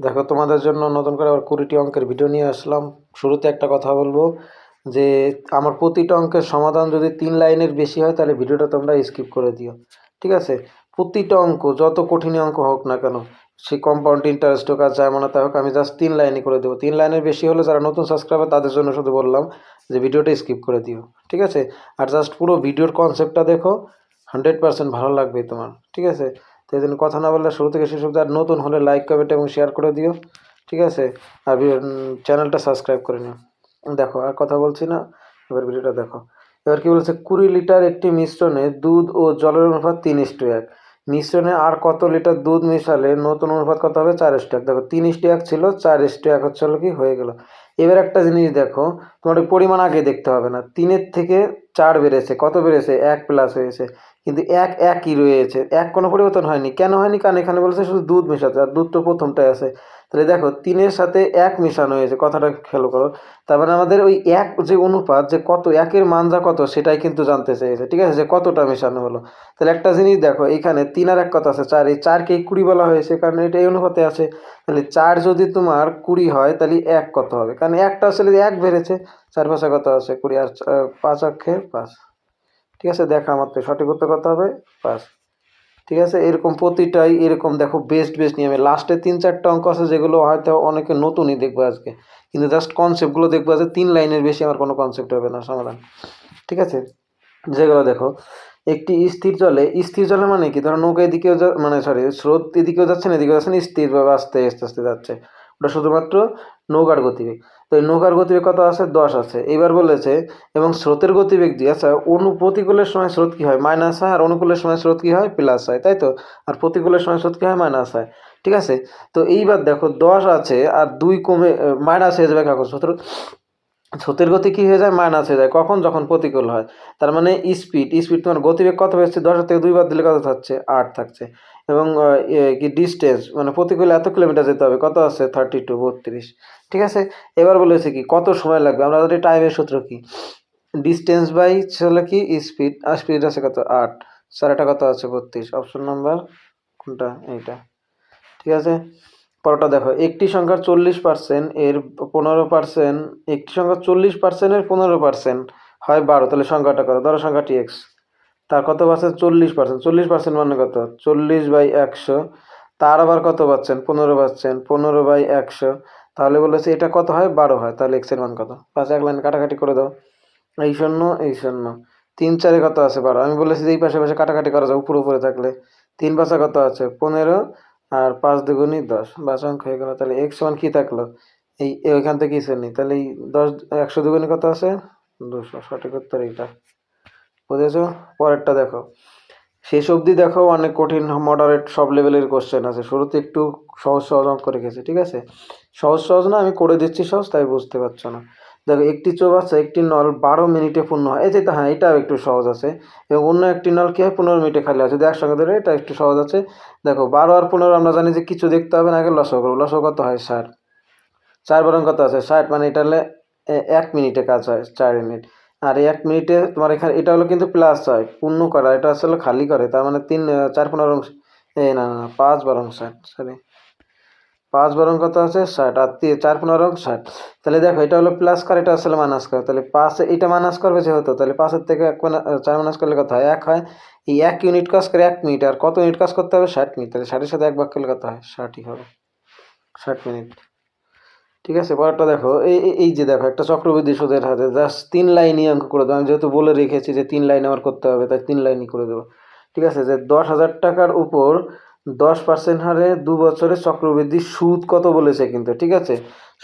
দেখো, তোমাদের জন্য নতুন করে আবার কুড়িটি অঙ্কের ভিডিও নিয়ে আসলাম। শুরুতে একটা কথা বলব যে, আমার প্রতিটা অঙ্কের সমাধান যদি তিন লাইনের বেশি হয়, তাহলে ভিডিওটা তোমরা স্কিপ করে দিও। ঠিক আছে? প্রতিটা অঙ্ক, যত কঠিন অঙ্ক হোক না কেন, সে কম্পাউন্ড ইন্টারেস্ট হোক আর যায় মনে তা হোক, আমি জাস্ট তিন লাইনে করে দেবো। তিন লাইনের বেশি হলে যারা নতুন সাবস্ক্রাইবার তাদের জন্য শুধু বললাম যে ভিডিওটা স্কিপ করে দিও। ঠিক আছে? আর জাস্ট পুরো ভিডিওর কনসেপ্টটা দেখো হান্ড্রেড পার্সেন্ট ভালো লাগবে তোমার। ঠিক আছে? তো এই কথা না বললে শুরু থেকে শেষ আর নতুন হলে লাইক কমেন্ট এবং শেয়ার করে দিও, ঠিক আছে? আর চ্যানেলটা সাবস্ক্রাইব করে নিও। দেখো, আর কথা বলছি না, এবার ভিডিওটা দেখো। এবার কি বলছে? কুড়ি লিটার একটি মিশ্রণে দুধ ও জলের অনুপাত তিন ইস্টু এক। মিশ্রণে আর কত লিটার দুধ মিশালে নতুন অনুপাত কত হবে? চার ইস্টু এক। দেখো, তিন ইস্টু এক ছিল, চার ইস্টু এক হচ্ছে হলো কি? হয়ে গেল। এবার একটা জিনিস দেখো তোমার পরিমাণ আগে দেখতে হবে না। তিনের থেকে চার বেড়েছে, কত বেড়েছে? এক প্লাস হয়েছে। কিন্তু এক একই রয়েছে। এক কোনো পরিবর্তন হয়নি। কেন হয়নি? কারণ এখানে বলেছে শুধু দুধ মেশাতে, আর দুধ তো প্রথমটাই আছে। তাহলে দেখো, তিনের সাথে এক মেশানো হয়েছে। কথাটা খেয়াল করো। তার মানে আমাদের ওই এক যে অনুপাত, যে কত একের মান যা কত, সেটাই কিন্তু জানতে চেয়েছে। ঠিক আছে? যে কতটা মেশানো হলো। তাহলে একটা জিনিস দেখো, এখানে তিন আর এক কথা আছে? চার। এই চারকে কুড়ি বলা হয়েছে, কারণ এটা এই অনুপাতে আছে। তাহলে চার যদি তোমার কুড়ি হয়, তাহলে এক কত হবে? কারণ একটা আসলে এক বেড়েছে চার পাঁচে কত আছে, কুড়ি আর পাঁচ অক্ষে পাঁচ। ঠিক আছে, দেখা মাত্র, সঠিক উত্তর কত হবে? পাঁচ। ঠিক আছে, এরকম প্রতিটাই এরকম দেখো বেস্ট বেস্ট নিয়মে। লাস্টে তিন চারটা অঙ্ক আছে যেগুলো হয়তো অনেকে নতুনই দেখবে আজকে। কিন্তু জাস্ট কনসেপ্টগুলো দেখব যে তিন লাইনের বেশি আমার কোনো কনসেপ্ট হবে না, সমাধান। ঠিক আছে? যেগুলো দেখো, একটি স্থির জলে স্থির জলে মানে কি? ধরো নৌকা এদিকেও মানে সরি স্রোত এদিকেও যাচ্ছে না, এদিকেও যাচ্ছে না, স্থিরভাবে আস্তে আস্তে আস্তে যাচ্ছে। ওটা শুধুমাত্র নৌকার গতিবেগ। তো নৌকার গতিবেগ কত আছে? দশ আছে। এইবার বলেছে, এবং স্রোতের গতিবেগ দিয়ে আচ্ছা অনু প্রতিকূলের সময় স্রোত কী হয়? মাইনাস হয়, আর অনুকূলের সময় স্রোত কী হয়? প্লাস হয়, তাই তো? আর প্রতিকূলের সময় স্রোত কী হয়? মাইনাস হয়। ঠিক আছে? তো এইবার দেখো, দশ আছে, আর দুই কমে মাইনাস হয়ে যাবে কাগজ স্রোতের স্রোতের গতি কী হয়ে যায়? মাইনাস হয়ে যায়। কখন? যখন প্রতিকূল হয়। তার মানে স্পিড স্পিড তোমার গতিবেগ কত হয়েছে দশের থেকে দুইবার দিলে কত থাকছে? আট থাকছে। এবং কি ডিস্টেন্স মানে প্রতি প্রতিকূলে এত কিলোমিটার যেতে হবে? কত আছে? থার্টি টু বত্রিশ। ঠিক আছে? এবার বলেছে কি, কত সময় লাগবে? আমরা যদি টাইমের সূত্র কি? ডিস্টেন্স বাই হলো কি? স্পিড আর স্পিড আছে কত? আট। সাড়েটা কত আছে? বত্রিশ। অপশন নাম্বার কোনটা? এইটা। ঠিক আছে? পরটা দেখো, একটি সংখ্যার চল্লিশ পার্সেন্ট এর পনেরো পার্সেন্ট একটি সংখ্যার চল্লিশ পার্সেন্টের পনেরো পার্সেন্ট হয় বারো। তাহলে সংখ্যাটা কত? ধরো সংখ্যাটি এক্স তার কত পার্সেন্ট? চল্লিশ পার্সেন্ট। চল্লিশ পার্সেন্ট মানে কত? চল্লিশ বাই একশো। তার আবার কত পাচ্ছেন? পনেরো পাচ্ছেন। পনেরো বাই একশো। তাহলে বলেছে এটা কত হয়? বারো হয়। তাহলে এক্সের মান কত? পাশে এক লাইন কাটাকাটি করে দাও। এই শূন্য এই শূন্য। তিন, চারে কত আছে? বারো। আমি বলেছি যে এই পাশে পাশে কাটাকাটি করা যায়, উপরে উপরে থাকলে। তিন পাশে কত আছে? পনেরো আর পাঁচ দুগুণই দশ। বাস অঙ্ক হয়ে গেল। তাহলে এক্স মান কী থাকল? এই এই ওইখান থেকে কিছু নেই তাহলে এই দশ, একশো দুগুণে কত আছে? দুশো। সঠিক উত্তর এইটা। বুঝেছ? পরেরটা দেখো। শেষ অবধি দেখো অনেক কঠিন মডারেট সব লেভেলের কোশ্চেন আছে। শুরুতে একটু সহজ সহজ অঙ্ক রেখেছি, ঠিক আছে? সহজ সহজ না, আমি করে দিচ্ছি সহজ, তাই বুঝতে পারছ না। দেখো, একটি চৌবাচ্চা একটি নল, বারো মিনিটে পূর্ণ হয়। এই যে হ্যাঁ এটাও একটু সহজ আছে। এবং অন্য একটি নল কী হয়? পনেরো মিনিটে খালি আছে যদি একসঙ্গে ধরে, এটা একটু সহজ আছে। দেখো, বারো আর পনেরো আমরা জানি যে কিছু দেখতে হবে না, আগে লসও করব। লসও কত হয়? ষাট। চার বরং কত আছে? ষাট মানে এটা হলে এক মিনিটে কাজ হয়, চার মিনিট। আর এক মিনিটে তোমার এখানে, এটা হলো কিন্তু প্লাস হয়, পূর্ণ করা, এটা আসলে খালি করে, তার মানে তিন চার পনেরো অংশ এই না না পাঁচ বরং ষাট সরি পাঁচ বরং কত আছে? ষাট, আর চার পনেরো ষাট, তাহলে দেখো, এটা হলো প্লাস কর, এটা আসলে মাইনাস কর, তাহলে পাঁচ, এটা মাইনাস করবে যেহেতু, তাহলে পাঁচের থেকে এক চার মাইনাস করলে কত হয়? এক হয়, এই এক ইউনিট কাজ করে এক মিনিট, আর কত ইউনিট কাজ করতে হবে? ষাট মিনিট, তাহলে ষাটের সাথে এক ভাগ করলে কত হয়? ষাটই হবে, ষাট মিনিট। ঠিক আছে, পরেরটা দেখো। এই, এই- যে দেখো, একটা চক্রবৃদ্ধি সুদের হাতে জাস্ট তিন লাইনই অঙ্ক করে দেবো আমি যেহেতু বলে রেখেছি যে তিন লাইন আমার করতে হবে, তাই তিন লাইনই করে দেবো। ঠিক আছে, যে দশ হাজার টাকার উপর দশ পার্সেন্ট হারে দু বছরের চক্রবৃদ্ধি সুদ কত বলেছে কিন্তু, ঠিক আছে?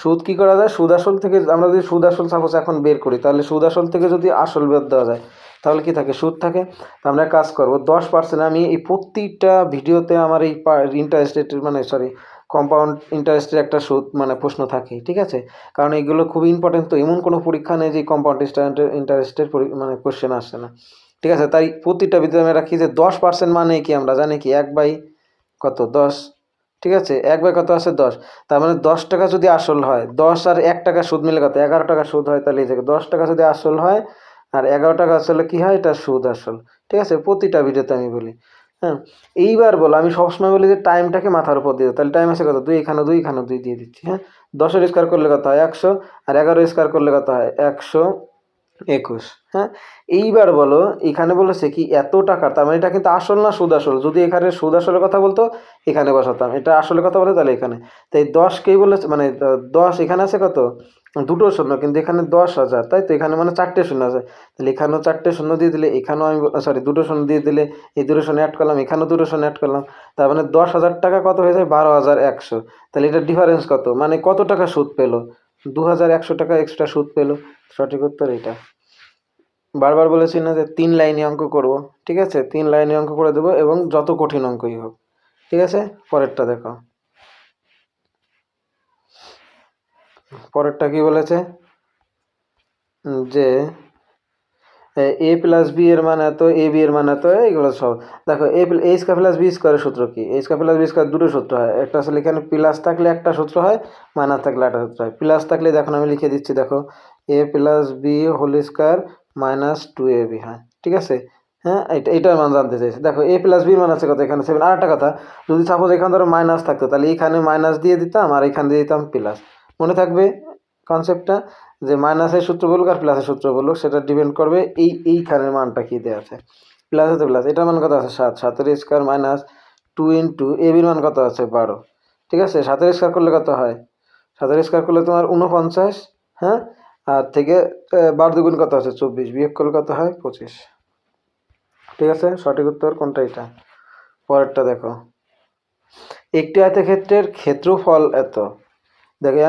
সুদ কি করা যায়? সুদ আসল থেকে আমরা যদি সুদ আসল সাপোজ এখন বের করি, তাহলে সুদ আসল থেকে যদি আসল বের দেওয়া যায়, তাহলে কি থাকে? সুদ থাকে। আমরা কাজ করব, দশ পার্সেন্ট আমি এই প্রতিটা ভিডিওতে আমার এই ইন্টারেস্ট রেটের মানে সরি কম্পাউন্ড ইন্টারেস্টের একটা সুদ মানে প্রশ্ন থাকে, ঠিক আছে? কারণ এগুলো খুবই ইম্পর্টেন্ট তো, এমন কোনো পরীক্ষা নেই যে কম্পাউন্ড ইন্টারেস্টের মানে কোশ্চেন আসে না। ঠিক আছে? তাই প্রতিটা আমি রাখি যে দশ পার্সেন্ট মানে কি আমরা? জানি কি? এক বাই কত? দশ। ঠিক আছে? এক বাই কত আছে দশ। তার মানে দশ টাকা যদি আসল হয়, দশ আর এক টাকা সুদ মিলে কত? এগারো টাকা সুদ হয় তাহলে এই যে দশ টাকা যদি আসল হয়, আর এগারো টাকা আসলে কি হয়? এটা সুদ আসল। ঠিক আছে? প্রতিটা ভিডিওতে আমি বলি। হ্যাঁ এইবার বলো, আমি সবসময় বলি যে টাইমটাকে মাথার উপর দিয়ে তাহলে টাইম আছে কত? দুই এখানে দুই এখানে দুই দিয়ে দিচ্ছি হ্যাঁ? দশের স্কোয়ার করলে কত হয়? একশো। আর এগারো স্কোয়ার করলে কত হয়? একশো। একুশ হ্যাঁ? এইবার বলো, এখানে বলেছে কি এত টাকা তার মানে এটা কিন্তু আসল না সুদ আসল? যদি এখানে সুদ আসলের কথা বলতো, এখানে বসাতাম। এটা আসলে কথা বলে তাহলে এখানে। তাই দশকেই বলেছে মানে দশ এখানে আছে কত? দুটো শূন্য, কিন্তু এখানে দশ হাজার, তাই তো? এখানে মানে চারটে শূন্য আছে। তাহলে এখানেও চারটে শূন্য দিয়ে দিলে, এখানেও আমি সরি দুটো শূন্য দিয়ে দিলে, এই দুটো শূন্য অ্যাড করলাম, এখানেও দুটো শূন্য অ্যাড করলাম, তার মানে দশ হাজার টাকা কত হয়ে যায়? বারো হাজার একশো। তাহলে এটা ডিফারেন্স কত? মানে কত টাকা সুদ পেল? দু হাজার একশো টাকা এক্সট্রা সুদ পেল। সঠিক উত্তর এটা বারবার বলেছি না যে তিন লাইনে অঙ্ক করব, ঠিক আছে? তিন লাইনে অঙ্ক করে দেবো এবং যত কঠিন অঙ্কই হোক, ঠিক আছে? পরেরটা দেখো। পরেরটা কি বলেছে? যে এ প্লাস বি এর মান এত এ বি এর মান এত এগুলো সব। দেখো A A square plus B স্কোয়ারের সূত্র কি? A square plus B square দুটো সূত্র হয়। একটা আসলে এখানে প্লাস থাকলে একটা সূত্র হয় মাইনাস থাকলে একটা সূত্র হয়। প্লাস থাকলে দেখো, আমি লিখে দিচ্ছি, দেখো A plus B whole square minus two A B হ্যাঁ ঠিক আছে? হ্যাঁ এটা এটার মান জানতে চাইছি। দেখো এ প্লাস বির মান আছে কত এখানে? সেভেন আর একটা কথা, যদি সাপোজ এখানে ধরো মাইনাস থাকতো, তাহলে এখানে মাইনাস দিয়ে দিতাম আর এখানে দিয়ে দিতাম প্লাস মনে থাকবে কনসেপ্টটা যে মাইনাসের সূত্র বলুক আর প্লাসের সূত্র বলুক, সেটা ডিপেন্ড করবে এই, এইখানের মানটা কী দেওয়া আছে। প্লাস আছে প্লাস এটার মান কত আছে? সাত। সাতের square minus two into A বির মান কত আছে? বারো। ঠিক আছে? সাতের স্কোয়ার করলে কত হয়? সাতের স্কোয়ার করলে তোমার উনপঞ্চাশ হ্যাঁ? আর থেকে বারো দুগুণ কত আছে? চব্বিশ। বিয়োগ করলে কত হয়? পঁচিশ। ঠিক আছে? সঠিক উত্তর কোনটা এটা? পরেরটা দেখো। একটি আয়তক্ষেত্রের ক্ষেত্রফল এত। দেখো, এই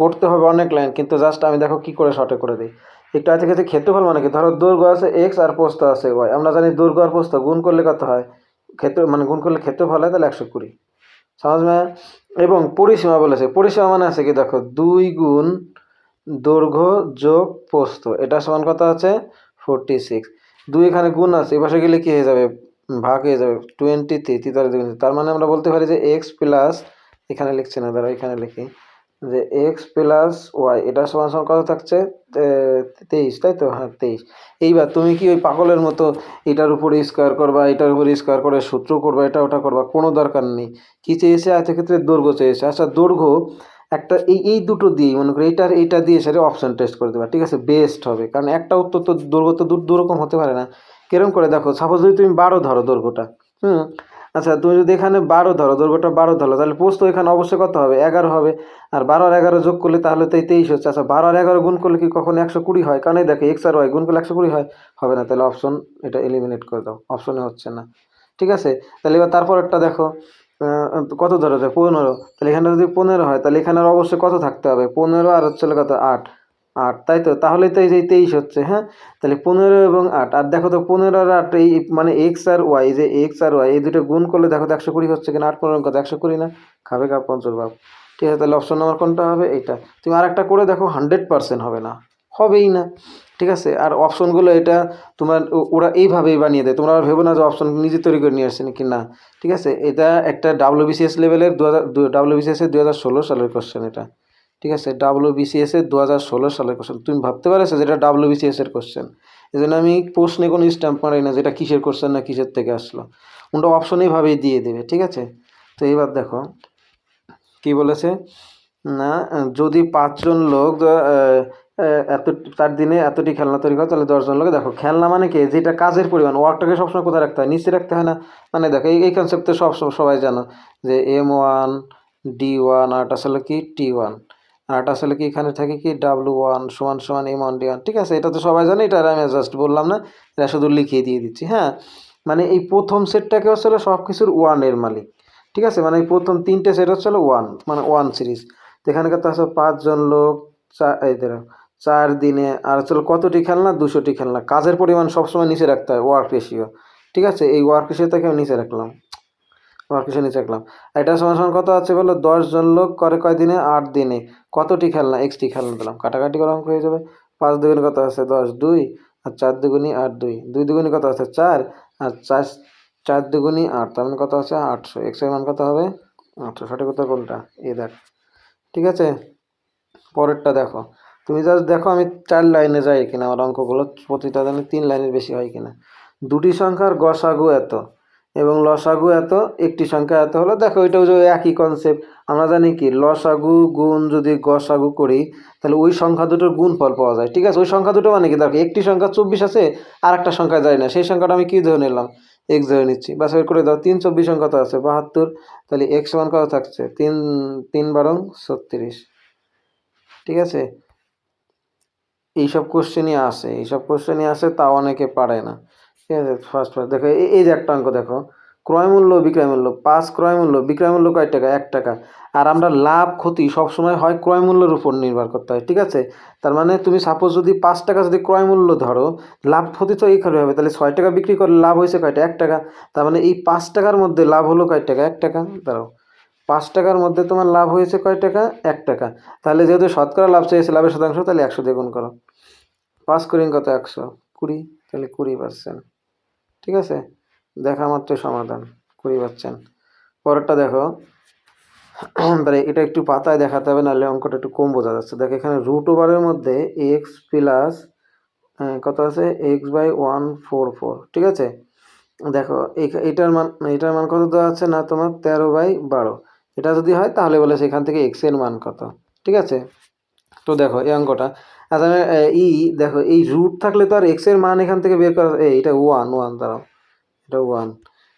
করতে হবে অনেক লাইন কিন্তু জাস্ট আমি দেখো কি করে শর্টে করে দিই। একটু আয়তক্ষেত্রের ক্ষেত্রফল মানে কি? ধরো দৈর্ঘ্য আছে এক্স আর পোস্ত আছে ওয়াই আমরা জানি দৈর্ঘ্য আর পোস্ত, গুণ করলে কত হয়? ক্ষেত্র মানে গুণ করলে ক্ষেত্রফল হয়, তাহলে একশো কুড়ি। সমাজ এবং পরিসীমা বলেছে। পরিসীমা মানে আছে কি? দেখো, দুই গুণ দৈর্ঘ্য যোগ পোস্ত, এটা সমান কথা আছে? ফোরটি সিক্স দুই এখানে গুণ আছে, এপাশে গেলে কি হয়ে যাবে? ভাগ হয়ে যাবে টোয়েন্টি থ্রি তার মানে আমরা বলতে পারি যে এক্স প্লাস এখানে লিখছি না দাঁড়া এখানে লিখি। যে এক্স প্লাস ওয়াই এটা সমান সমান কত থাকছে? তেইশ, তাই তো? হ্যাঁ তেইশ। এইবার তুমি কি ওই পাগলের মতো এটার উপরে স্কোয়ার করবা, এটার উপরে স্কোয়ার করে সূত্র করবা, এটা ওটা করবা? কোনো দরকার নেই। কি চেয়েছে? আয়তক্ষেত্রে দৈর্ঘ্য চেয়েছে। আচ্ছা দৈর্ঘ্য একটা, এই এই দুটো দিয়েই মনে করি, এইটার, এইটা দিয়ে সেটা অপশন টেস্ট করে দেবা, ঠিক আছে? বেস্ট হবে। কারণ একটা উত্তর তো দৈর্ঘ্য তো দু দু রকম হতে পারে না। কিরম করে দেখো সাপোজ যদি তুমি বারো ধরো দৈর্ঘ্যটা, হুম? আচ্ছা তুমি যদি এখানে বারো ধরো দৈর্ঘ্যটা বারো ধরো, তাহলে পোস্ত এখানে অবশ্যই কত হবে, এগারো হবে। আর বারো আর এগারো যোগ করলে তাহলে তো এই তেইশ হচ্ছে। আচ্ছা বারো আর এগারো গুণ করলে কি কখনো একশো কুড়ি হয়? কারণ এই দেখো এক্স আর ওয়াই গুণ করলে একশো কুড়ি হয়, হবে না। তাহলে অপশন এটা এলিমিনেট করে দাও অপশনে হচ্ছে না। ঠিক আছে? তাহলে এবার তারপরেরটা দেখো কত ধরো? পনেরো। তাহলে এখানে যদি পনেরো হয়, তাহলে এখানে অবশ্যই কত থাকতে হবে? পনেরো আর হচ্ছে কত? আট। আট, তাই তো? তাহলে তো এই যে তেইশ হচ্ছে হ্যাঁ? তাহলে পনেরো এবং আট। আর দেখো তো পনেরো আর আট, এই মানে এক্স আর ওয়াই যে এক্স আর ওয়াই এই দুটো গুণ করলে দেখো তো একশো কুড়ি হচ্ছে কিনা? আট পনেরো কত? একশো কুড়ি না? খাবে কা পঞ্চাশ ভাব ঠিক আছে, তাহলে অপশন নাম্বার কোনটা হবে? এইটা। তুমি আর একটা করে দেখো হান্ড্রেড পার্সেন্ট হবে না। হবেই না। ঠিক আছে? আর অপশনগুলো এটা তোমার ওরা এইভাবেই বানিয়ে দেয়। তোমরা আবার ভেবো না যে অপশন নিজে তৈরি করে নিয়ে আসছে নাকি না? ঠিক আছে? এটা একটা ডাব্লিউবিসিএস লেভেলের দু হাজার ডাব্লিউবিসিএস এর দু হাজার ষোলো সালের কোশ্চেন এটা। ঠিক আছে? ডাব্লিউবিসিএস এর দু হাজার ষোলো সালের কোশ্চেন তুমি ভাবতে পারছ যেটা ডাব্লিউবিসিএস এর কোশ্চেন এই জন্য আমি প্রশ্নে কোনো স্ট্যাম্প মারাই না যেটা কিসের কোশ্চেন না কিসের থেকে আসলো। ওটা অপশন এইভাবেই দিয়ে দেবে, ঠিক আছে? তো এবার দেখো, কি বলেছে? না, যদি পাঁচজন লোক এত, তার দিনে এতটি খেলনা তৈরি করে, তাহলে দশজন লোক, দেখো, খেলনা মানে কি? যেটা কাজের পরিমাণ, ওয়ার্কটাকে সবসময় কোথায় রাখতে হয়? নিচে রাখতে হয় না? মানে দেখো, এই এই কনসেপ্ট সব, সব- সবাই জানো, যে এম ওয়ান ডি ওয়ান আর আসলে কি? টি ওয়ান আর আসলে কি এখানে থাকে কি ডাব্লু ওয়ান সমান সমান এম ওয়ান ডি ওয়ান ঠিক আছে? এটা তো সবাই জানে, এটা আমি জাস্ট বললাম না, এটা শুধু লিখিয়ে দিয়ে দিচ্ছি হ্যাঁ? মানে এই প্রথম সেটটাকে আসলে সব কিছুর ওয়ানের মালিক, ঠিক আছে? মানে এই প্রথম তিনটে সেট হচ্ছে ওয়ান মানে ওয়ান সিরিজ তো এখানে কত আছে পাঁচজন লোক চার এই চার দিনে, আর হচ্ছে কতটি খেলনা? দুশোটি খেলনা। কাজের পরিমাণ সবসময় নিচে রাখতে হয় ওয়ার্ক রেশিও ঠিক আছে? এই ওয়ার্ক রেশিওটাকে আমি নিচে রাখলাম। ওয়ার্ক রেশিও নিচে রাখলাম এটা সমান সমান কত আছে বলো? দশজন লোক করে কয় দিনে? আট দিনে। কতটি খেলনা? এক্সটি খেলনা দিলাম কাটাকাটি করে অঙ্ক হয়ে যাবে। পাঁচ দুগুণে কত আছে? দশ, দুই। আর চার দুগুণি আট, দুই। দুই দুগুণে কত আছে? চার। আর চার চার দুগুণি আট। তার মানে কত আছে? আটশো। এক্সের মান কত হবে? আটশো। সঠিক উত্তর কোনটা? এ দেখ। ঠিক আছে? পরেরটা দেখো। তুমি জাস্ট দেখো আমি চার লাইনে যাই কিনা আমার অঙ্কগুলো। প্রতিটা দিনে তিন লাইনের বেশি হয় কিনা। দুটি সংখ্যার গসাগু এত। এবং লসাগু এত, একটি সংখ্যা এত হলো। দেখো, এটাও যে একই কনসেপ্ট আমরা জানি কি, লসাগু গুণ যদি গসাগু করি, তাহলে ওই সংখ্যা দুটোর গুণ ফল পাওয়া যায়। ঠিক আছে? ওই সংখ্যা দুটো মানে কি? দেখো, একটি সংখ্যা চব্বিশ আছে আর একটা সংখ্যা যায় না। সেই সংখ্যাটা আমি কী ধরে নিলাম? এক্স ধরে নিচ্ছি। বাস বের করে দাও, তিন চব্বিশ সংখ্যা তো আছে, বাহাত্তর, তাহলে এক্স সমান কত থাকছে? তিন তিন বারং ছত্রিশ। ঠিক আছে? এইসব কোশ্চেনই আসে, এইসব কোশ্চেনই আসে তাও অনেকে পারে না। ঠিক আছে ফার্স্ট ফার্স্ট দেখো, এই যে একটা অঙ্ক দেখো, ক্রয় মূল্য, বিক্রয় মূল্য। পাঁচ ক্রয় মূল্য, বিক্রয় মূল্য কয় টাকা? এক টাকা। আর আমরা লাভ, ক্ষতি সবসময় হয় ক্রয় মূল্যের উপর নির্ভর করতে হয়, ঠিক আছে? তার মানে তুমি সাপোজ যদি পাঁচ টাকা যদি ক্রয় মূল্য ধরো, লাভ, ক্ষতি তো এইখানে হবে, তাহলে ছয় টাকা বিক্রি করলে লাভ হয়েছে কয়টা? এক টাকা। তার মানে এই পাঁচ টাকার মধ্যে লাভ হলো কয় টাকা? এক টাকা। দাঁড়াও। পাঁচ টাকার মধ্যে তোমার লাভ হয়েছে কয় টাকা? এক টাকা। তাহলে যেহেতু শতকরা লাভ চেয়েছে লাভের শতাংশ, তাহলে একশো গুণ করো। পাঁচ করিন কত একশো। কুড়ি? তাহলে কুড়ি পার্সেন্ট ঠিক আছে? দেখা মাত্র সমাধান কুড়ি পার্সেন্ট পরেরটা দেখো। তাহলে এটা একটু পাতায় দেখাতে হবে, নাহলে অঙ্কটা একটু কম বোঝা যাচ্ছে। দেখো এখানে রুট ওভারের মধ্যে এক্স প্লাস কত আছে? X by one four four ঠিক আছে? দেখো এটার মান এটার মান কত দেওয়া আছে? না, তোমার তেরো বাই বারো। এটা যদি হয়, তাহলে বলে সেখান থেকে এক্সের মান কত, ঠিক আছে? তো দেখো, এই অঙ্কটা। আচ্ছা ই, দেখো, এই রুট থাকলে তো আর এক্সের মান এখান থেকে বের করা এই এটা ওয়ান ওয়ান দাঁড়াও। এটা ওয়ান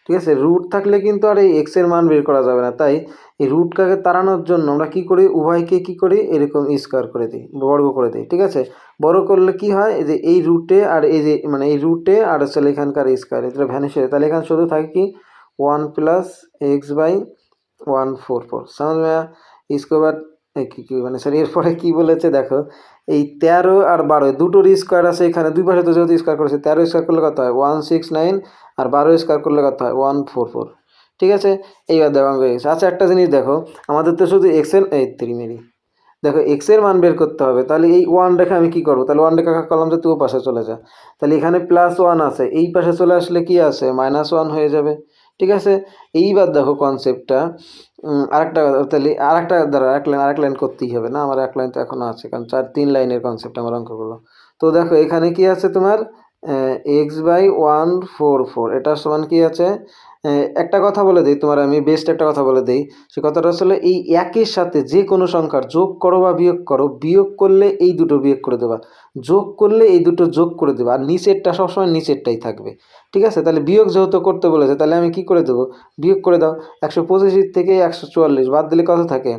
ঠিক আছে? রুট থাকলে কিন্তু আর এই এক্সের মান বের করা যাবে না। তাই এই রুটটাকে তাড়ানোর জন্য আমরা কি করি? উভয়কে কি করি? এরকম স্কোয়ার করে দিই, বর্গ করে দিই, ঠিক আছে? বড় করলে কি হয়? এই যে এই রুটে আর এই যে মানে এই রুটে আর হচ্ছে এখানকার স্কোয়ার এটা ভ্যানিশ হয়ে তাহলে এখানে শুধু থাকে কি? One plus X by one four four সামনে স্কোয়ার মানে সরি এরপরে কি বলেছে দেখো? এই তেরো আর বারো দুটোর স্কোয়ার আছে এখানে, দুই পাশে তো যেহেতু স্কোয়ার করেছে, তেরো স্কোয়ার করলে কত হয়? ওয়ান সিক্স নাইন আর বারো স্কোয়ার করলে কত হয়? ওয়ান ফোর ফোর ঠিক আছে? এইবার দেখো আচ্ছা একটা জিনিস দেখো, আমাদের তো শুধু এক্সেল এই ত্রিমেরি দেখো এক্সের মান বের করতে হবে, তাহলে এই ওয়ান রেখে আমি কি করব? তাহলে ওয়ান রেখা কলাম যে তুই পাশে চলে যা। তাহলে এখানে প্লাস ওয়ান আছে, এই পাশে চলে আসলে কি আছে? মাইনাস ওয়ান হয়ে যাবে। ঠিক আছে? এইবার দেখো কনসেপ্টটা আরেকটা তাহলে আরেকটা দ্বারা এক লাইন আরেক লাইন করতেই হবে না? আমার এক লাইন তো এখনও আছে, কারণ চার, তিন লাইনের কনসেপ্ট আমার অঙ্কগুলো তো দেখো, এখানে কি আছে তোমার? X by one four four এটার সমান কী আছে? একটা কথা বলে দিই, তোমার আমি বেস্ট একটা কথা বলে দিই। সে কথাটা আসলে এই একের সাথে যে কোনো সংখ্যার যোগ করো বা বিয়োগ করো, বিয়োগ করলে এই দুটো বিয়োগ করে দেবা। যোগ করলে এই দুটো যোগ করে দেবা, আর নিচেরটা সবসময় নিচেরটাই থাকবে। ঠিক আছে? তাহলে বিয়োগ যেহেতু করতে বলেছে, তাহলে আমি কি করে দেবো? বিয়োগ করে দাও। একশো পঁচিশ থেকে একশো চুয়াল্লিশ বাদ দিলে কত থাকে।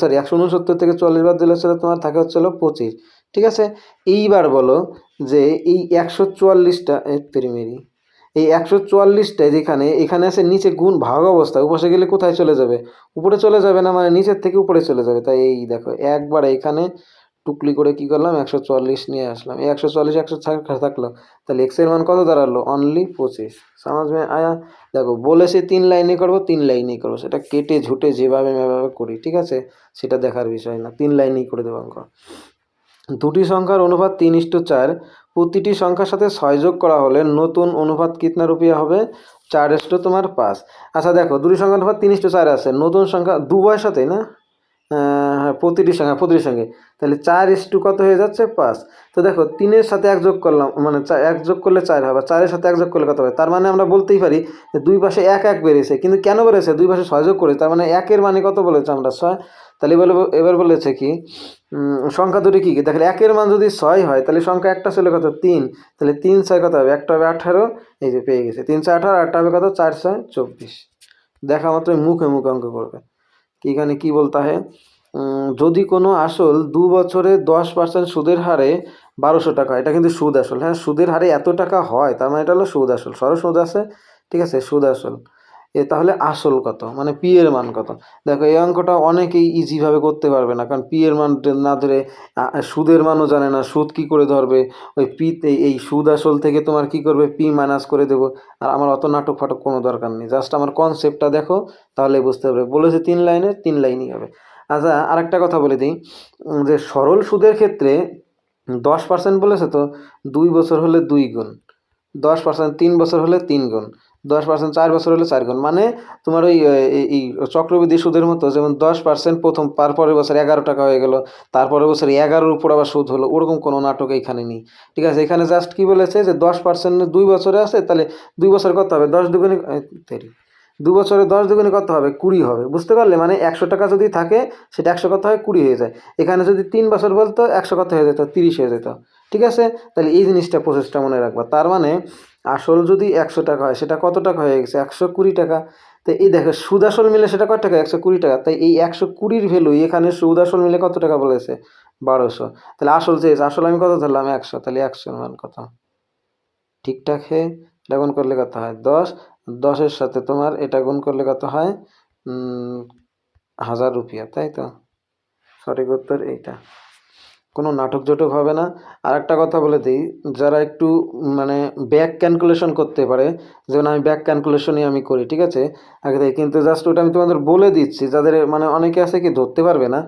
সরি একশো উনসত্তর থেকে চুয়াল্লিশ বাদ দিলে হচ্ছে তোমার থাকে হচ্ছে হলো পঁচিশ। ঠিক আছে? এইবার বলো যে এই একশো চুয়াল্লিশটা তেরিমেরি এই একশো চুয়াল্লিশটা যেখানে, এখানে আছে নিচে গুণ ভাগ অবস্থা, উপসে গেলে কোথায় চলে যাবে? উপরে চলে যাবে না মানে নিচের থেকে উপরে চলে যাবে। তাই এই দেখো, একবার এখানে টুকলি করে কি করলাম? একশো চুয়াল্লিশ নিয়ে আসলাম। এই একশো চুয়াল্লিশ, একশো থাকল। তাহলে এক্সের মান কত দাঁড়াল? অনলি পঁচিশ। সমাজ আয়া দেখো, বলেছে তিন লাইনে করব, তিন লাইনেই করব। সেটা কেটে ঝুটে যেভাবে মেভাবে করি, ঠিক আছে? সেটা দেখার বিষয় না। তিন লাইনেই করে দেবো অঙ্ক। দুটি সংখ্যার অনুপাত তিন ইস্টু চার। প্রতিটি সংখ্যার সাথে ছয় যোগ করা হলে নতুন অনুপাত কিতনা রুপিয়া হবে? চার ইস্টু তোমার পাঁচ। আচ্ছা দেখো, দুটি সংখ্যার অনুপাত তিন ইস্টু চার আছে। নতুন সংখ্যা দুবয়ের সাথেই না? হ্যাঁ প্রতিটি প্রতিটির সঙ্গে। তাহলে চার ইস্টু কত হয়ে যাচ্ছে? পাঁচ। তো দেখো, তিনের সাথে এক যোগ করলাম মানে এক যোগ করলে চার হবে চারের সাথে এক যোগ করলে কত হবে? তার মানে আমরা বলতেই পারি যে দুই পাশে এক এক বেড়েছে। কিন্তু কেন বেড়েছে? দুই পাশে ছয় যোগ করে তার মানে একের মানে কত বলেছে আমরা? ছয়। তাহলে এবার এবার বলেছে কি সংখ্যা দুটি কী কী? দেখলে একের মান যদি ছয় হয়, তাহলে সংখ্যা একটা ছিল কত? তিন। তাহলে তিন ছয় কত হবে? একটা হবে আঠারো, এই যে পেয়ে গেছে। তিন ছয় আঠারো আটটা হবে কত? চার ছয় চব্বিশ। দেখা মাত্র মুখে মুখে অঙ্ক করবে। এখানে কি বলতে হয় যদি কোনো আসল দু বছরে দশ পার্সেন্ট সুদের হারে বারোশো টাকা, এটা কিন্তু সুদ আসল। হ্যাঁ সুদের হারে এত টাকা হয়, তার মানে এটা হলো সুদ আসল। সরল সুদ আছে, ঠিক আছে, সুদ আসল। এ তাহলে আসল কত? মানে পি এর মান কত? দেখো এই অঙ্কটা অনেকেই ইজিভাবে করতে পারবে না, কারণ পি এর মান না ধরে সুদের মানও জানে না, সুদ কি করে ধরবে? ওই পি এই সুদ আসল থেকে তোমার কি করবে? পি মাইনাস করে দেবো। আর আমার অত নাটক ফাটক কোনো দরকার নেই। জাস্ট আমার কনসেপ্টটা দেখো, তাহলে বুঝতে পারবে। বলেছে তিন লাইনে তিন লাইনই হবে। আচ্ছা আরেকটা কথা বলে দিই। যে সরল সুদের ক্ষেত্রে দশ পার্সেন্ট বলেছে তো, দুই বছর হলে দুই গুণ। দশ পার্সেন্ট তিন বছর হলে তিন গুণ। দশ পার্সেন্ট চার বছর হলে চার গুণ। মানে তোমার ওই এই- চক্রবৃদ্ধি সুদের মতো যেমন দশ পার্সেন্ট প্রথম, তারপরের বছর এগারো টাকা হয়ে গেল, তারপরের বছর এগারোর উপর আবার সুদ হলো, ওরকম কোনো নাটক এখানে নেই। ঠিক আছে, এখানে জাস্ট কি বলেছে যে দশ পার্সেন্ট দুই বছরে আছে, তাহলে দুই বছর কত হবে? দশ দুগুণে তেরি দু বছরে দশ দুগুণে কত হবে? কুড়ি হবে। বুঝতে পারলে? মানে একশো টাকা যদি থাকে, সেটা একশো কত হয়? কুড়ি হয়ে যায়। এখানে যদি তিন বছর বলতো, একশো কত হয়ে যেত? তিরিশ হয়ে যেত। ঠিক আছে? তাহলে এই জিনিসটা প্রসেসটা মনে রাখবা। তার মানে আসল যদি একশো টাকা হয়, সেটা কত টাকা হয়ে গেছে? একশো কুড়ি টাকা। তো এই দেখো, সুদ আসল মিলে সেটা কত টাকা? একশো কুড়ি টাকা। তাই এই একশো কুড়ির ভ্যালু এখানে সুদ আসল মিলে কত টাকা বলেছে? বারোশো। তাহলে আসল চেয়েছে আসল আমি কত ধরলাম? একশো। তাহলে একশোর মান কত? ঠিকঠাক হে? এটা গুণ করলে কত হয়? দশ। দশের সাথে তোমার এটা গুণ করলে কত হয়? হাজার রুপিয়া। তাই তো? সঠিক উত্তর এইটা। কোনো নাটক জটক হবে না। আর একটা কথা বলে দিই, যারা একটু মানে ব্যাক ক্যালকুলেশন করতে পারে, যেমন আমি ব্যাক ক্যালকুলেশনই আমি করি, ঠিক আছে? আগে থেকে, কিন্তু জাস্ট ওটা আমি তোমাদের বলে দিচ্ছি, যাদের মানে অনেকে আছে কি ধরতে পারবে না।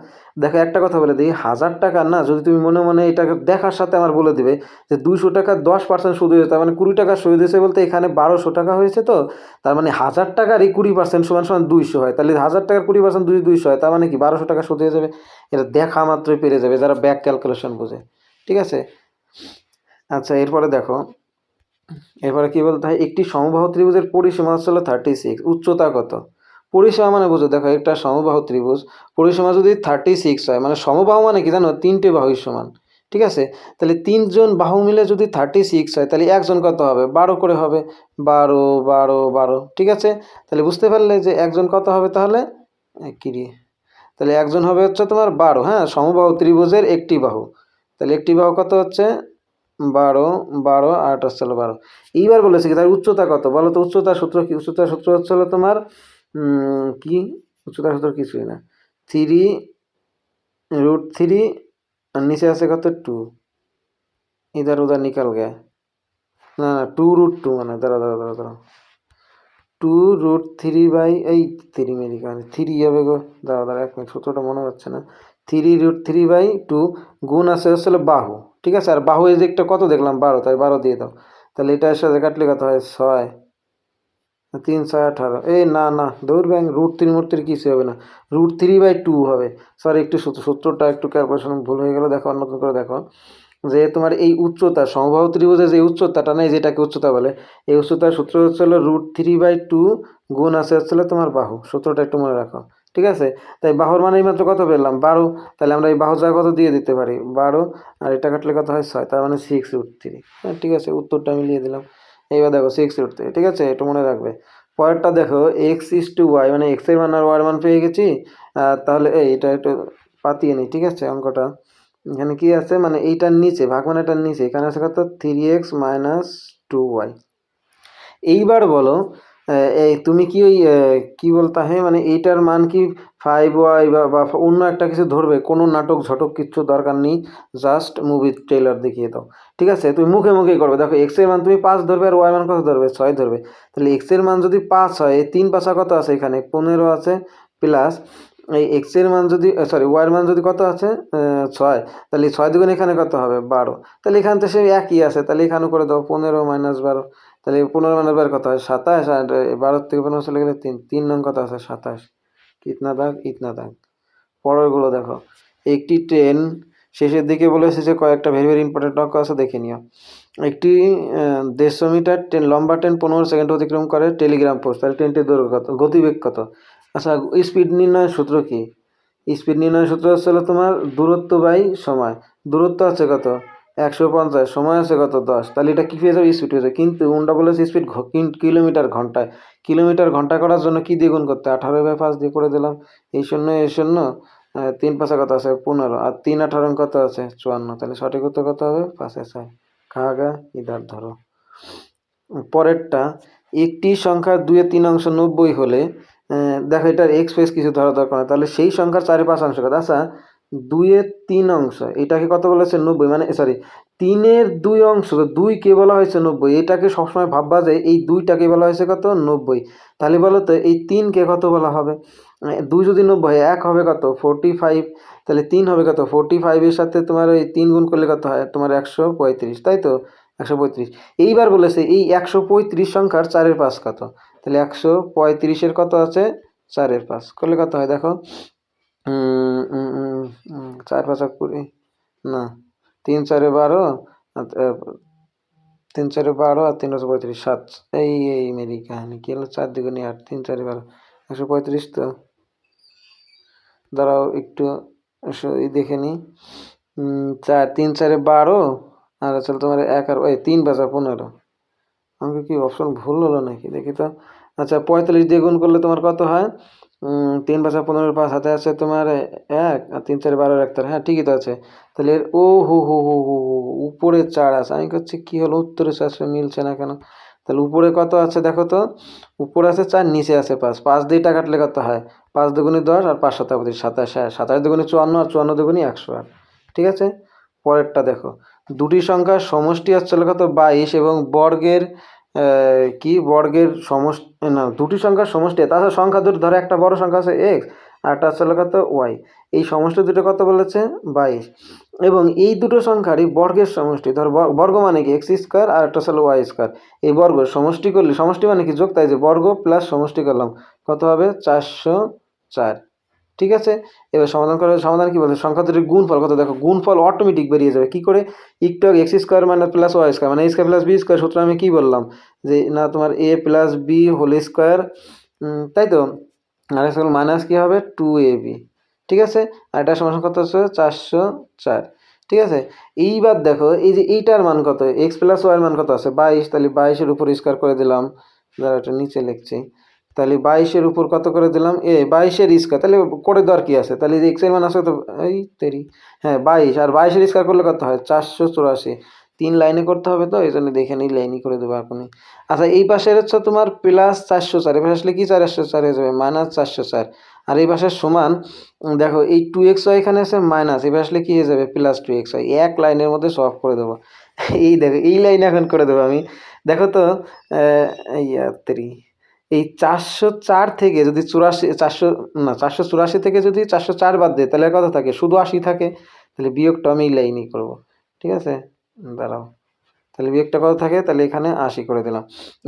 দেখো, একটা কথা বলে দিই, হাজার টাকা না, যদি তুমি মনে মনে এটাকে দেখার সাথে আমার বলে দিবে যে দুইশো টাকা দশ পার্সেন্ট সুদ হয়েছে, তার মানে কুড়ি টাকা সুদ হয়েছে বলতে এখানে বারোশো টাকা হয়েছে তো, তার মানে হাজার টাকারই কুড়ি পার্সেন্ট সমান সমান দুইশো হয়। তাহলে হাজার টাকার কুড়ি পার্সেন্ট দুই দুইশো হয়, তার মানে কি বারোশো টাকা সুদ হয়ে যাবে? এটা দেখা মাত্রই পেরে যাবে, যারা ব্যাক ক্যালকুলেশন বোঝে। ঠিক আছে? আচ্ছা এরপরে দেখো, এরপরে কি বলতে হয়, একটি সমবাহু ত্রিভুজের পরিসীমা হচ্ছিল থার্টি সিক্স উচ্চতা কত? পরিসীমা মানে বুঝো, দেখো একটা সমবাহু ত্রিভুজ, পরিসীমা যদি থার্টি সিক্স হয় মানে সমবাহু মানে কি জানো? তিনটে বাহুর সমান, ঠিক আছে? তাহলে তিনজন বাহু মিলে যদি থার্টি সিক্স হয়, তাহলে একজন কত হবে? বারো করে হবে। বারো বারো বারো, ঠিক আছে? তাহলে বুঝতে পারলে যে একজন কত হবে তাহলে? কিরি তাহলে একজন হবে হচ্ছে তোমার বারো হ্যাঁ? সমবাহু ত্রিভুজের একটি বাহু। তাহলে একটি বাহু কত হচ্ছে? বারো বারো, আট হচ্ছিল বারো। এইবার বলেছে কি, তার উচ্চতা কত? বলো তো উচ্চতার সূত্র কি? উচ্চতার সূত্র হচ্ছিল তোমার কি? উচ্চতার সূত্র কিছুই না। থ্রি রুট থ্রি আর নিচে আছে কত টু ইধার উধার নিকাল গে। না না টু রুট টু মানে দাঁড়া দাঁড়া দাঁড়া দাঁড়া টু রুট থ্রি বাই এই থ্রি মেরি কারণে থ্রি হবে গো। দাঁড়া দাঁড়া এক মিনিট, সূত্রটা মনে হচ্ছে না। Three root three by two গুণ আছে আসলে বাহু ঠিক আছে? আর বাহু এই দিকটা কত দেখলাম? বারো, তাই বারো দিয়ে দাও। তাহলে এটা সাথে কাটলে কত হয়? ছয়। তিন ছয় আঠারো। এই না না, দৌড় ব্যাংক রুট মোট থ্রি কিছু হবে না। রুট থ্রি বাই টু হবে। সরি একটু সূত্র, সূত্রটা একটু ক্যালকুলেশন ভুল হয়ে গেল, দেখো নতুন করে দেখো। যে তোমার এই উচ্চতা, সমবাহু ত্রিভুজের যে উচ্চতাটা নেই, যেটাকে উচ্চতা বলে, এই উচ্চতার সূত্র হচ্ছিল রুট থ্রি বাই টু গুণ আছে হচ্ছিল তোমার বাহু। সূত্রটা একটু মনে রাখো, ঠিক আছে? তাই বাহুর মানে এইমাত্র কত পেলাম? বারো। তাহলে আমরা এই বাহু যা কত দিয়ে দিতে পারি? বারো। আর এটা কাটলে কত হয়? ছয়। তার মানে সিক্স রুট থ্রি ঠিক আছে, উত্তরটা আমি দিয়ে দিলাম। এইবার দেখো সিক্স রুট থ্রি ঠিক আছে? একটু মনে রাখবে। পরেরটা দেখো এক্স ইস টু ওয়াই মানে এক্সের মান আর ওয়াই মান পেয়ে গেছি। তাহলে এই, এটা একটু পাতিয়ে নিই, ঠিক আছে, অঙ্কটা? এখানে কি আছে? মানে এইটার নিচে ভাগ মানে এটার নিচে, এখানে আছে কত? Three X minus two Y এইবার বলো এই তুমি কি ওই কি বলতে হ্যাঁ মানে এইটার মান কি ফাইভ ওয়াই বা বা অন্য একটা কিছু ধরবে? কোনো নাটক, ঝটক কিচ্ছু দরকার নেই জাস্ট মুভি ট্রেলার দেখিয়ে দাও। ঠিক আছে? তুমি মুখে মুখেই করবে। দেখো এক্সের মান তুমি পাঁচ ধরবে আর ওয়াই মান কত ধরবে? ছয় ধরবে। তাহলে এক্সের মান যদি পাঁচ হয়, এই তিন পাঁচা কত আছে এখানে? পনেরো আছে প্লাস এই এক্সের মান যদি সরি ওয়াই মান যদি কত আছে? ছয়। তাহলে ছয় দুগুণ এখানে কত হবে? বারো। তাহলে এখান থেকে সে একই আছে। তাহলে এখানে করে দাও, পনেরো মাইনাস বারো। তাহলে পনেরো মাইনাস বারো কত হয়? সাতাশ আর বারো থেকে পনেরো চলে গেলে তিন তিন নং কত আছে? সাতাশ। কিতনা দাগ, ইতনা দাগ। পরেরগুলো দেখো। একটি ট্রেন শেষের দিকে বলেছে যে কয়েকটা ভেরি ভেরি ইম্পর্টেন্ট অঙ্ক আছে, দেখে নিও। একটি দেড়শো মিটার ট্রেন, লম্বা ট্রেন পনেরো সেকেন্ড অতিক্রম করে টেলিগ্রাম পোস্ট। তাহলে ট্রেনটির দৈর্ঘ্য কত? গতিবেগ কত? আচ্ছা স্পিড নির্ণয়ের সূত্র কি? স্পিড নির্ণয়ের সূত্র হচ্ছে তোমার দূরত্ব বাই সময়। দূরত্ব আছে কত? একশো পঞ্চাশ, সময় আছে কত দশ? তাহলে এটা কী পেয়ে যাবে স্পিড পেয়ে যাবে কিন্তু উনটা বলেছে স্পিড কিলোমিটার ঘন্টায়। কিলোমিটার ঘণ্টা করার জন্য কী দিয়ে গুণ করতে আঠারো বাই পাঁচ দিয়ে করে দিলাম। এই শূন্য এই শূন্য তিন পাঁচে কত আছে? পনেরো। আর তিন আঠারো কত আছে? চুয়ান্ন। তাহলে সঠিক উত্তর কত হবে? পাঁচে ছয়। খা গা ইদার ধরো। পরেরটা, একটি সংখ্যার দুয়ে তিন অংশ নব্বই হলে দেখো এটার এক্সপ্রেস কিছু ধরা দরকার তাহলে সেই সংখ্যার চারি পাঁচ অংশ কত? আচ্ছা দুইয়ের তিন অংশ এটাকে কত বলা বলেছে নব্বই মানে সরি তিনের দুই অংশ তো দুই কে বলা হয়েছে নব্বই এটাকে সবসময় ভাববা যে এই দুইটাকে বলা হয়েছে কত? নব্বই তাহলে বলো তো এই তিনকে কত বলা হবে? দুই যদি নব্বই হয়, এক হবে কত? ফোরটি ফাইভ তাহলে তিন হবে কত? ফোরটি ফাইভের সাথে তোমার ওই তিন গুণ করলে কত হয়? তোমার একশো পঁয়ত্রিশ তাই তো? একশো পঁয়ত্রিশ এইবার বলেছে এই একশো পঁয়ত্রিশ সংখ্যার চারের পাঁচ কত? তাহলে একশো পঁয়ত্রিশের কত আছে? চারের পাঁচ করলে কত হয় দেখো? চার পাঁচা কুড়ি। না, তিন চারে বারো তিন চারে বারো আর তিন পাঁচে পঁয়ত্রিশ, সাত। এই এই মেরি কাহিনী কি হলো? চার দিগুনি আট, তিন চারে বারো। একশো পঁয়ত্রিশ তো। দাঁড়াও একটু দেখে নিই চার, তিন চারে বারো, আর আসলে তোমার এক আর ওই তিন পাঁচা পনেরো। আমাকে কি অপশন ভুল হলো নাকি? দেখি তো। আচ্ছা পঁয়তাল্লিশ দিয়ে গুণ করলে তোমার কত হয়? তিন পাঁচা পনেরো পাঁচ হাতে আছে তোমার এক আর তিন, চার বারোর এক তার। হ্যাঁ ঠিকই তো আছে। তাহলে এর ও, হো হো হো হো হো উপরে চার আছে। আমি করছি কী হলো? উত্তরে চার মিলছে না কেন? তাহলে উপরে কত আছে দেখো তো? উপরে আছে চার, নিচে আছে পাঁচ। পাঁচ দিয়ে টাকা কাটলে কত হয়? পাঁচ দুগুণে দশ আর পাঁচ শতাব্দী, সাতাশ হ্যাঁ সাতাশ দুগুণে চুয়ান্ন আর চুয়ান্ন দুগুণে একশো আট। ঠিক আছে? পরেরটা দেখো। দুটি সংখ্যার সমষ্টি হচ্ছে কত? বাইশ এবং বর্গের কি বর্গের সমষ্টি, না, দুটি সংখ্যার সমষ্টি তাছাড়া সংখ্যা দুটো, ধরো একটা বড় সংখ্যা আছে এক্স আর একটা হলো কত ওয়াই এই সমষ্টি দুটো কত বলেছে? বাইশ। এবং এই দুটো সংখ্যারই বর্গের সমষ্টি। ধর বর্গ- মানে কি? এক্স স্কোয়ার আর একটা হলো ওয়াই স্কোয়ার এই বর্গ সমষ্টি করলে, সমষ্টি মানে কি যোগ? তাই যে বর্গ প্লাস সমষ্টি করলাম। কত হবে? চারশো চার। ঠিক আছে? এবার সমাধান করে, সমাধান কি বলছে সংখ্যা দুটির গুণফল কত? দেখো, গুণফল অটোমেটিক বেরিয়ে যাবে। কী করে? একটু X square minus plus Y square মানে স্কোয়ার প্লাস বি স্কোয়ার সূত্র আমি কী বললাম? যে না, তোমার A plus B whole square তাই তো? আর স্কোয়ার মাইনাস কী হবে? টু এ বি ঠিক আছে? আর এটা সমান কত হচ্ছে? চারশো চার। ঠিক আছে? এইবার দেখো, এই যে এইটার মান কত? এক্স প্লাস ওয়াইয়ের মান কত আছে? বাইশ, তাহলে বাইশের উপর স্কোয়ার করে দিলাম। যারা এটা নিচে লিখছি। তাহলে বাইশের উপর কত করে দিলাম? এ বাইশের স্কোয়ার তাহলে করে দেওয়ার কি আছে? তাহলে যে এক্সের মান আছে তো এই তেরি হ্যাঁ বাইশ আর বাইশের স্কোয়ার করলে কত হয়? চারশো চুরাশি। তিন লাইনে করতে হবে তো এই জন্য দেখে নিই লাইনই করে দেবো এখনই আচ্ছা এই পাশের হচ্ছে তোমার প্লাস চারশো চার এবার আসলে কি চারশো চার হয়ে যাবে? মাইনাস চারশো চার। আর এই পাশের সমান দেখো এই টু এক্স ওয়াই এখানে আছে মাইনাস এবার আসলে কি হয়ে যাবে? প্লাস টু এক্স ওয়াই এক লাইনের মধ্যে সলভ করে দেবো। এই দেখো এই লাইন এখন করে দেবো আমি। দেখো তো আহ, এই চারশো চার থেকে যদি চুরাশি, চারশো, না, চারশো চুরাশি থেকে যদি চারশো চার বাদ দেয়, তাহলে কত থাকে, শুধু আশি থাকে, তাহলে বিয়োগটা আমি লাইনই করব, ঠিক আছে? দাঁড়াও, তাহলে বিয়োগটা কত থাকে? তাহলে এখানে আশি করে দিলাম,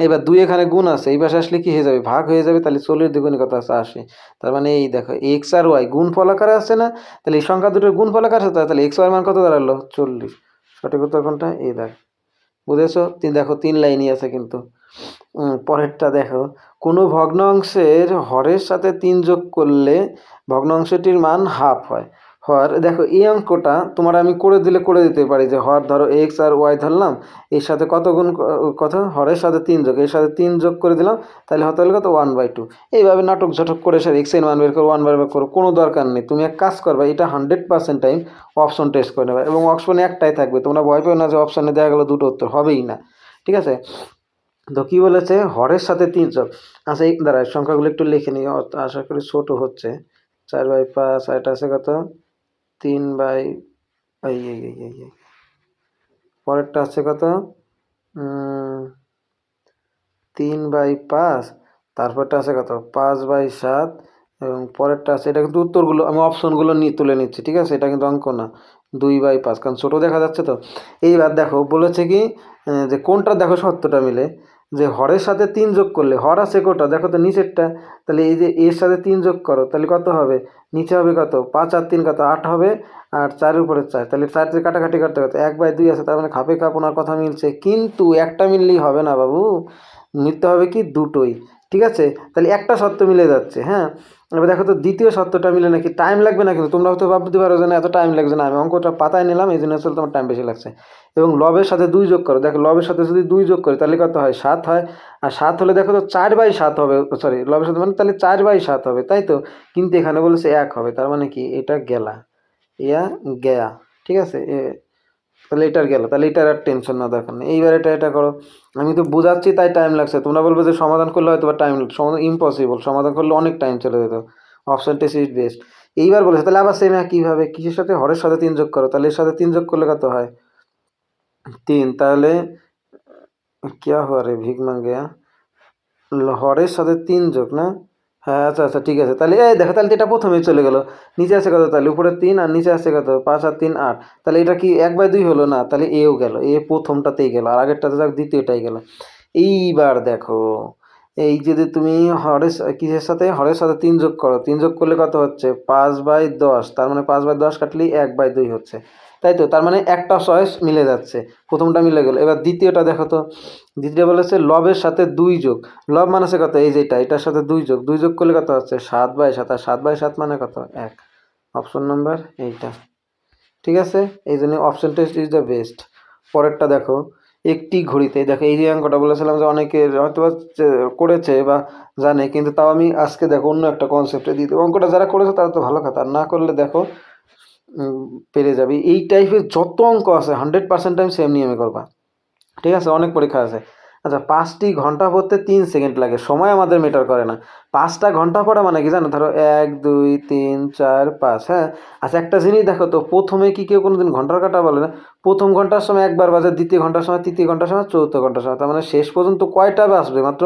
এবার দুই এখানে গুণ আছে, এই পাশে আসলে কি হয়ে যাবে? ভাগ হয়ে যাবে, তাহলে চল্লিশ দ্বিগুণে কত আছে আশি, তার মানে এই দেখো এক্স আর ওয়াই গুণ ফলাকারে আসছে না? তাহলে এই সংখ্যা দুটোর গুণ ফলাকার আছে, তাহলে এক্স ওয়াই মান কত দাঁড়াল? চল্লিশ, সঠিক উত্তর কোনটা? এই দেখ, বুঝেছ? তিন, দেখো, তিন লাইনই আছে কিন্তু পরেরটা দেখো। কোনো ভগ্নাংশের হরের সাথে তিন যোগ করলে ভগ্নাংশটির মান হাফ হয়। হর, দেখো, এই অঙ্কটা তোমার আমি করে দিলে করে দিতে পারি যে হর ধরো এক্স আর ওয়াই ধরলাম, এর সাথে কত গুণ কত? হরের সাথে তিন যোগ। এর সাথে তিন যোগ করে দিলাম, তাহলে হতে হলো কত? ওয়ান বাই টু এইভাবে নাটক ঝটক করে স্যার এক্সের মান বের করো ওয়ান বাই বের করো, কোনো দরকার নেই। তুমি এক কাজ করবে, এটা hundred percent time option test করে নেবে এবং অপশনে একটাই থাকবে। তোমরা ভয় পেও না যে অপশনে দেখা গেলো দুটো উত্তর, হবেই না। ঠিক আছে? তো কী বলেছে? হরের সাথে তিন আচ্ছা এই দাঁড়ায় সংখ্যাগুলো একটু লিখে নিই। আশা করি ছোটো হচ্ছে। চার বাই পাঁচ, আর এটা আছে কত? তিন বাই, এই। পরেরটা আছে কত? তিন বাই পাঁচ। তারপরটা আছে কত? পাঁচ বাই সাত। এবং পরেরটা আছে, এটা কিন্তু উত্তরগুলো, আমি অপশনগুলো নিয়ে তুলে নিচ্ছি, ঠিক আছে? এটা কিন্তু অঙ্ক না। দুই বাই পাঁচ, কারণ ছোটো দেখা যাচ্ছে তো। এইবার দেখো, বলেছে কি যে কোনটা দেখো সত্যটা মিলে? যে হরের সাথে তিন যোগ করলে, হর আছে কোটা দেখো তো নিচেরটা, তাহলে এই যে এর সাথে তিন যোগ করো, তাহলে কত হবে? নিচে হবে কত? পাঁচ আর তিন কত? আট হবে, আর চারের উপরে চার, তাহলে চার দিয়ে কাটাকাটি করতে করতে এক বাই দুই আছে, তার মানে খাপে খাপ ওনার কথা মিলছে, কিন্তু একটা মিললেই হবে না বাবু নিতে হবে কি? দুটোই। ঠিক আছে? তাহলে একটা সত্য মিলে যাচ্ছে হ্যাঁ? এবার দেখো তো দ্বিতীয় সত্যটা মিলে নাকি টাইম লাগবে না কিন্তু তোমরা হয়তো ভাবতে পারো যে না, এত টাইম লাগছে না, আমি অঙ্কটা পাতায় নিলাম, এই জন্য আসলে তোমার টাইম বেশি লাগছে। এবং লবের সাথে দুই যোগ করো, দেখো লবের সাথে যদি দুই যোগ করি, তাহলে কত হয়? সাত হয়। আর সাত হলে দেখো তো চার বাই সাত হবে সরি লবের সাথে মানে তাহলে চার বাই সাত হবে, তাই তো? কিন্তু এখানে বলেছে এক হবে, তার মানে কি? এটা গেলা। ইয়া গেয়া, ঠিক আছে? তাহলে এটার গেল তাহলে এটার আর টেনশন না দরকার নেই এইবার এটা এটা করো আমি তো বোঝাচ্ছি তাই টাইম লাগছে তোমরা বলবে যে সমাধান করলে হয়তো বা টাইম সমাধান ইম্পসিবল সমাধান করলে অনেক টাইম চলে যেত অপশন টেস্ট ইজ বেস্ট এইবার বলেছে তাহলে আবার সেম কীভাবে কিসের সাথে হরের সাথে তিন যোগ করো তাহলে এর সাথে তিন যোগ করলে কত হয় তিন তাহলে क्या हुआ रे ভিক মাঙ্গেয়া হরের সাথে তিন যোগ না হ্যাঁ আচ্ছা আচ্ছা ঠিক আছে। তাহলে, এই দেখো, তাহলে এটা প্রথমেই চলে গেলো। নিচে আছে কত তাহলে? উপরে তিন আর নিচে আছে কত? পাঁচ আর তিন আট। তাহলে এটা কি এক বাই দুই হলো? না, তাহলে এও গেল। এ প্রথমটাতেই গেল। আর আগেরটাতে যাক, দ্বিতীয়টাই গেল। এইবার দেখো, এই যদি তুমি হরের কিসের সাথে? হরের সাথে তিন যোগ করো। তিন যোগ করলে কত হচ্ছে? পাঁচ বাই দশ। তার মানে পাঁচ বাই দশ কাটলেই এক বাই দুই হচ্ছে। তাই তো? তার মানে একটা চয়েস মিলে যাচ্ছে। প্রথমটা মিলে গেল। এবার দ্বিতীয়টা দেখো তো। দ্বিতীয় বলেছে লবের সাথে দুই যোগ। লব মানে কত? এই যেটা এটার সাথে দুই যোগ। দুই যোগ করলে কত হচ্ছে? সাত বাই সাত। আর সাত বাই সাত মানে কত? এক। অপশন নাম্বার এইটা। ঠিক আছে? এই জন্য option test is the best পরেরটা দেখো। একটি ঘড়িতে, দেখো এই যে অঙ্কটা বলেছিলাম যে অনেকে হয়তো করেছে বা জানে, কিন্তু তাও আমি আজকে দেখো অন্য একটা কনসেপ্টে দেবো। অঙ্কটা যারা করেছে তারা তো ভালো কথা। না করলে দেখো পেরে যাবে। এই টাইপের যত অঙ্ক আছে হান্ড্রেড পার্সেন্ট টাইম সেম নিয়মে করবা। ঠিক আছে? অনেক পরীক্ষা আছে। আচ্ছা পাঁচটি ঘণ্টা পড়তে তিন সেকেন্ড লাগে। সময় আমাদের মেটার করে না। পাঁচটা ঘণ্টা পড়া মানে কি জানো? ধরো এক, দুই, তিন, চার, পাঁচ হ্যাঁ? আচ্ছা একটা জিনিস দেখো তো, প্রথমে কি কেউ কোনো দিন ঘণ্টার কাটা বলে না? প্রথম ঘণ্টার সময় একবার বাজে, দ্বিতীয় ঘণ্টার সময় তৃতীয় ঘণ্টার সময় চতুর্থ ঘণ্টার সময়। তার মানে শেষ পর্যন্ত কয়টা বাজবে মাত্র?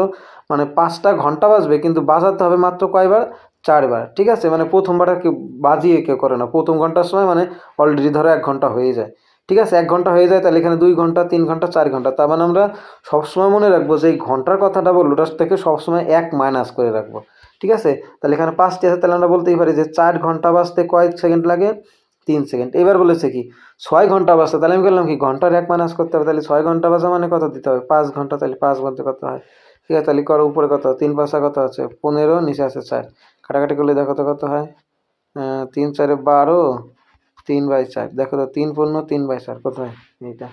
মানে পাঁচটা ঘণ্টা বাজবে, কিন্তু বাজাতে হবে মাত্র কয়বার? চারবার, ঠিক আছে? মানে প্রথমবার আর কেউ বাজিয়ে কেউ করে না। প্রথম ঘণ্টার সময় মানে অলরেডি ধরো এক ঘণ্টা হয়ে যায়। ঠিক আছে? এক ঘণ্টা হয়ে যায়, তাহলে এখানে দুই ঘণ্টা, তিন ঘণ্টা, চার ঘণ্টা। তার মানে আমরা সবসময় মনে রাখব যে এই ঘণ্টার কথাটা বলল ওটার থেকে সবসময় এক মাইনাস করে রাখব। ঠিক আছে? তাহলে এখানে পাঁচটি আছে, তাহলে আমরা বলতেই পারি যে চার ঘণ্টা বাজতে কয় সেকেন্ড লাগে? তিন সেকেন্ড এবার বলেছে কি, ছয় ঘণ্টা বাজতে, তাহলে আমি বললাম কি, ঘণ্টার এক মাইনাস করতে হবে, তাহলে ছয় ঘণ্টা বাজা মানে কত দিতে হবে? পাঁচ ঘণ্টা, তাহলে পাঁচ ঘণ্টা কত হয়? ঠিক আছে? তাহলে করো, উপরে কত? তিন পাঁচা কত আছে? পনেরো, নিচে আছে চার। কাটাকাটি করলে দেখো তো কত হয়? তিন চারে বারো, তিন বাই চার। দেখো তো, তিন পূর্ণ, তিন বাই চার। কত হয়? এইটা।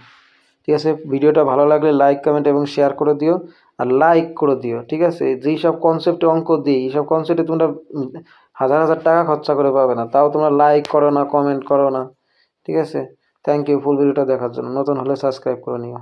ঠিক আছে, ভিডিওটা ভালো লাগলে লাইক কমেন্ট এবং শেয়ার করে দিও আর লাইক করে দিও, ঠিক আছে? যেই সব কনসেপ্টে অঙ্ক দিই এইসব কনসেপ্টে তোমরা হাজার হাজার টাকা খরচা করে পাবে না। তাও তোমরা লাইক করো না কমেন্ট করো না, ঠিক আছে? থ্যাংক ইউ ফুল ভিডিওটা দেখার জন্য। নতুন হলে সাবস্ক্রাইব করে নিও।